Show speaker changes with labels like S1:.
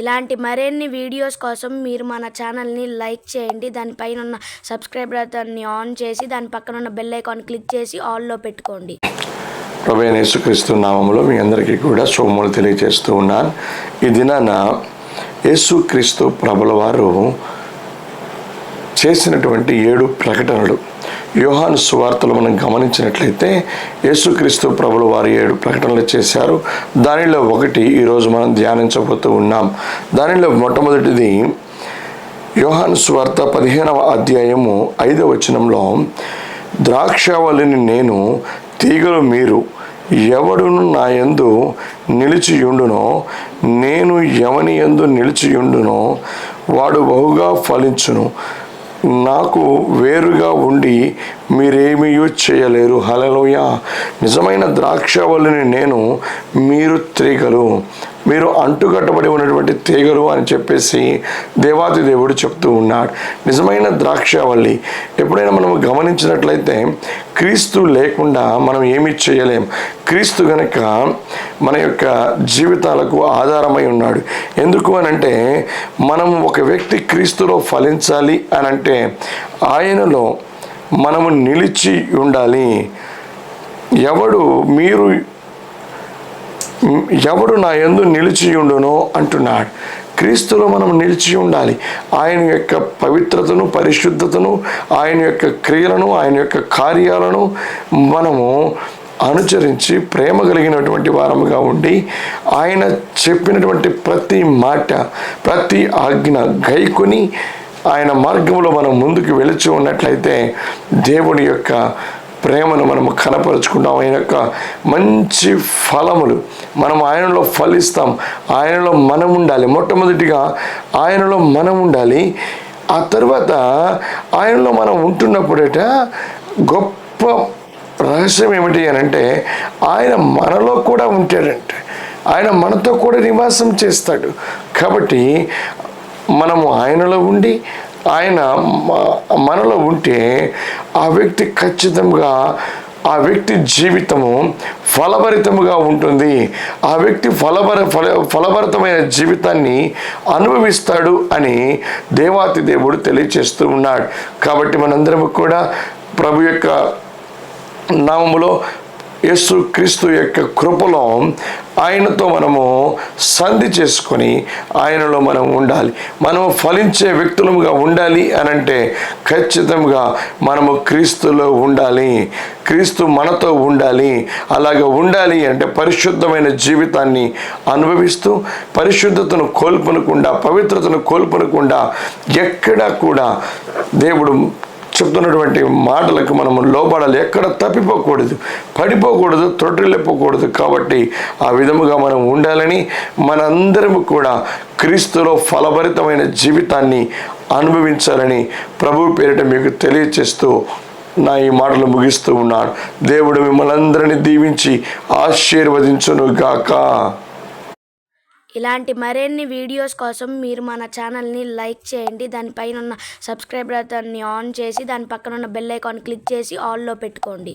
S1: ఇలాంటి మరిన్ని వీడియోస్ కోసం మీరు మన ఛానల్ని లైక్ చేయండి. దానిపైన ఉన్న సబ్స్క్రైబ్ బటన్ని ఆన్ చేసి దాని పక్కన ఉన్న బెల్ ఐకాన్ క్లిక్ చేసి ఆల్లో పెట్టుకోండి.
S2: ప్రభు యేసుక్రీస్తు నామంలో మీ అందరికీ కూడా సోములు తెలియజేస్తూ ఉన్నాను. ఈ దినాన యేసుక్రీస్తు ప్రభుల వారు చేసినటువంటి ఏడు ప్రకటనలు. యోహాను సువార్తలు మనం గమనించినట్లయితే యేసుక్రీస్తు ప్రభులు వారు ఏడు ప్రకటనలు చేశారు. దానిలో ఒకటి ఈరోజు మనం ధ్యానించబోతూ ఉన్నాం. దానిలో మొట్టమొదటిది యోహాను సువార్త పదిహేనవ అధ్యాయము ఐదవ వచనంలో ద్రాక్షవల్లిని నేను తీగలు మీరు ఎవడును నా యందు నిలిచియుండునో నేను ఎవని యందు నిలిచియుండునో వాడు బహుగా ఫలించును. నాకు వేరుగా ఉండి మీరేమీ చేయలేరు. హలలోయ నిజమైన ద్రాక్షవల్లిని నేను మీరు తీగలు మీరు అంటుకట్టబడి ఉన్నటువంటి తీగలు అని చెప్పేసి దేవాది దేవుడు చెప్తూ ఉన్నాడు. నిజమైన ద్రాక్షవల్లి ఎప్పుడైనా మనం గమనించినట్లయితే క్రీస్తు లేకుండా మనం ఏమీ చేయలేం. క్రీస్తు గనక మన యొక్క జీవితాలకు ఆధారమై ఉన్నాడు. ఎందుకు అని అంటే మనం ఒక వ్యక్తి క్రీస్తులో ఫలించాలి అని అంటే ఆయనలో మనము నిలిచి ఉండాలి. ఎవడు మీరు ఎవడు నా ఎందు నిలిచియుండునో అంటున్నాడు. క్రీస్తులో మనం నిలిచి ఉండాలి. ఆయన యొక్క పవిత్రతను పరిశుద్ధతను ఆయన యొక్క క్రియలను ఆయన యొక్క కార్యాలను మనము అనుచరించి ప్రేమ కలిగినటువంటి వారముగా ఉండి ఆయన చెప్పినటువంటి ప్రతి మాట ప్రతి ఆజ్ఞ గైకొని ఆయన మార్గంలో మనం ముందుకు వెళుచు ఉన్నట్లయితే దేవుని యొక్క ప్రేమను మనము కనపరుచుకుంటాం. ఆయన యొక్క మంచి ఫలములు మనం ఆయనలో ఫలిస్తాం. ఆయనలో మనం ఉండాలి. మొట్టమొదటిగా ఆయనలో మనం ఉండాలి. ఆ తర్వాత ఆయనలో మనం ఉంటున్నప్పుడట గొప్ప రహస్యం ఏమిటి అని అంటే ఆయన మనలో కూడా ఉంటాడంట. ఆయన మనతో కూడా నివాసం చేస్తాడు. కాబట్టి మనము ఆయనలో ఉండి ఆయన మ- మనలో ఉంటే ఆ వ్యక్తి ఖచ్చితంగా ఆ వ్యక్తి జీవితము ఫలభరితముగా ఉంటుంది. ఆ వ్యక్తి ఫలభర ఫల ఫలభరితమైన జీవితాన్ని అనుభవిస్తాడు అని దేవాతి దేవుడు తెలియచేస్తూ ఉన్నాడు. కాబట్టి మనందరము కూడా ప్రభు యొక్క నామములో యేసు క్రీస్తు యొక్క కృపలో ఆయనతో మనము సంధి చేసుకొని ఆయనలో మనం ఉండాలి. మనము ఫలించే వ్యక్తులముగా ఉండాలి అని అంటే ఖచ్చితంగా మనము క్రీస్తులో ఉండాలి. క్రీస్తు మనతో ఉండాలి. అలాగ ఉండాలి అంటే పరిశుద్ధమైన జీవితాన్ని అనుభవిస్తూ పరిశుద్ధతను కోల్పనకుండా పవిత్రతను కోల్పనకుండా ఎక్కడా కూడా దేవుడు చెప్తున్నటువంటి మాటలకు మనము లోబడాలి. ఎక్కడ తప్పిపోకూడదు పడిపోకూడదు తొట్టిల్లిపోకూడదు కాబట్టి ఆ విధముగా మనం ఉండాలని మనందరము కూడా క్రీస్తులో ఫలభరితమైన జీవితాన్ని అనుభవించాలని ప్రభు పేరిట మీకు తెలియచేస్తూ నా ఈ మాటలు ముగిస్తూ ఉన్నాడు దేవుడు మిమ్మల్ని అందరినీ దీవించి ఆశీర్వదించును గాక
S1: ఇలాంటి మరిన్ని వీడియోస్ కోసం మీరు మన ఛానల్ని లైక్ చేయండి. దానిపైన ఉన్న సబ్స్క్రైబ్ బటన్ని ఆన్ చేసి దాని పక్కన ఉన్న బెల్ ఐకాన్ క్లిక్ చేసి ఆల్లో పెట్టుకోండి.